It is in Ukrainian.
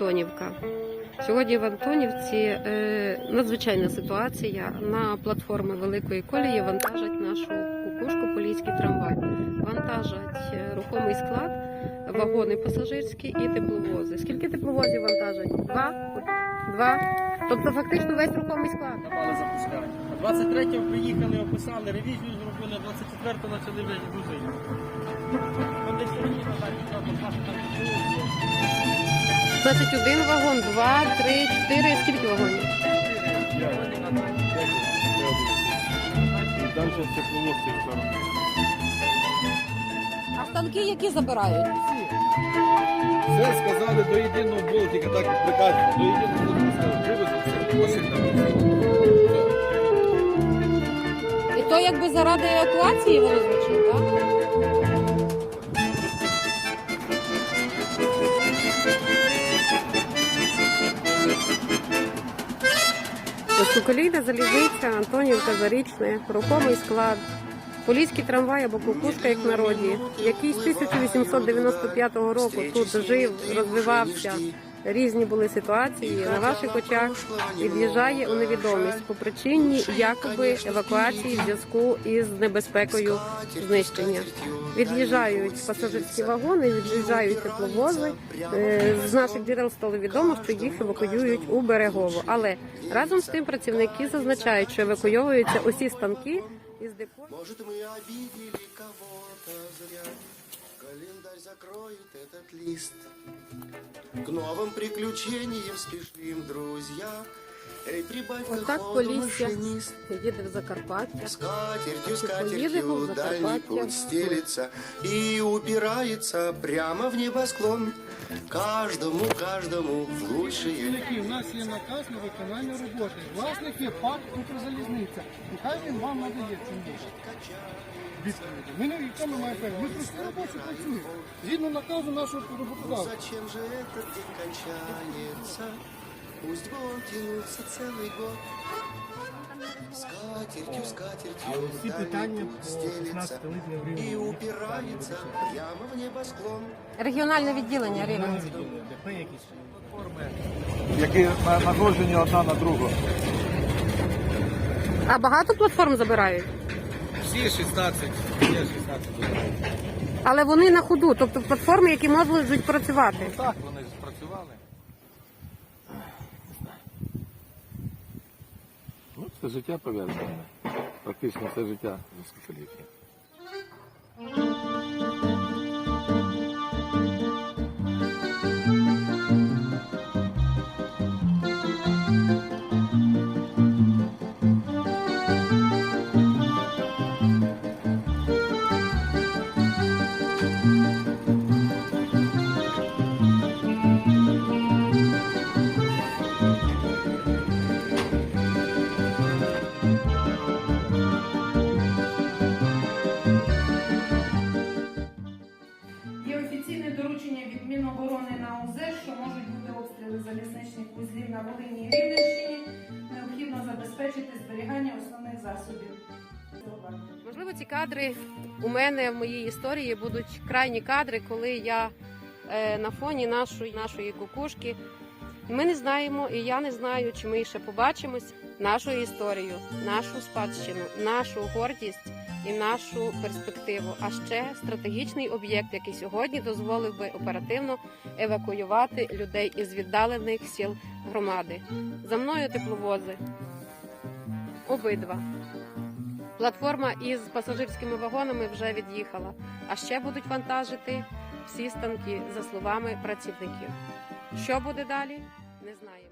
Антонівка. Сьогодні в Антонівці надзвичайна ситуація. На платформи великої колії вантажать нашу кукушку поліський трамвай. Вантажать рухомий склад, вагони пасажирські і тепловози. Скільки тепловозів вантажать? Два, два. Тобто, фактично весь рухомий склад. запускати. 23-го приїхали, описали, ревізію зробили, 24-го почали вже. Вони сьогодні на далі, 21 вагон, 2, 3, 4. Скільки вагонів? Далі тепловозці А станки які забирають? Все сказали до єдиного болтика, так приказ, до єдиного болтика привезуть, осінь І то якби заради евакуації воно звучить? Так? Високолійна залізниця, Антонівка, Зарічне, рухомий склад, поліський трамвай або кукушка, як народі, який з 1895 року тут жив, розвивався. Різні були ситуації на ваших очах. Від'їжджає у невідомість по причині якоби евакуації в зв'язку із небезпекою знищення. Від'їжджають пасажирські вагони, від'їжджають тепловози. Е, З наших джерел стало відомо, що їх евакуюють у берегово. Але разом з тим працівники зазначають, що евакуйовуються усі станки із депо. Может, мы обидели кого-то зря. Календарь закроет этот лист. К новым приключениям спешим, друзья. Отак ходу, Полісся їде в Закарпаття. Скатертью, скатертью дальний путь стелится И упирается прямо в небосклон. Каждому, каждому в лучшие у нас є наказ на виконання роботи. Власник є ПАК Укрзалізниця. І хай він вам надає цим більше. Відповіді. Ми не яка маємо право. Ми просто робочі працюємо. Згідно наказу нашого роботодавця. Зачем же этот день кончается? Пусть будет тянуться целый год. Скатертью, скатертью дальний путь стелится И упирается прямо в небосклон. Регіональне відділення Рівень. Які на- нагружені одна на другу. А багато платформ забирають, Всі 16, є 16. але вони на ходу, тобто платформи, які можуть працювати. Так, вони спрацювали. Ну, це життя пов'язане. Практично все життя високолітнє. Є офіційне доручення від Міноборони на ОЗ, що можуть бути обстріли залізничних вузлів на Волині і Рівненщині. Необхідно забезпечити зберігання основних засобів. Можливо, ці кадри у мене в моїй історії будуть крайні кадри, коли я е, на фоні нашої, нашої кукушки. Ми не знаємо, і я не знаю, чи ми ще побачимось нашу історію, нашу спадщину, нашу гордість і нашу перспективу. А ще стратегічний об'єкт, який сьогодні дозволив би оперативно евакуювати людей із віддалених сіл громади. За мною тепловози. Обидва. Платформа із пасажирськими вагонами вже від'їхала, а ще будуть вантажити всі станки за словами працівників. Що буде далі, не знаємо.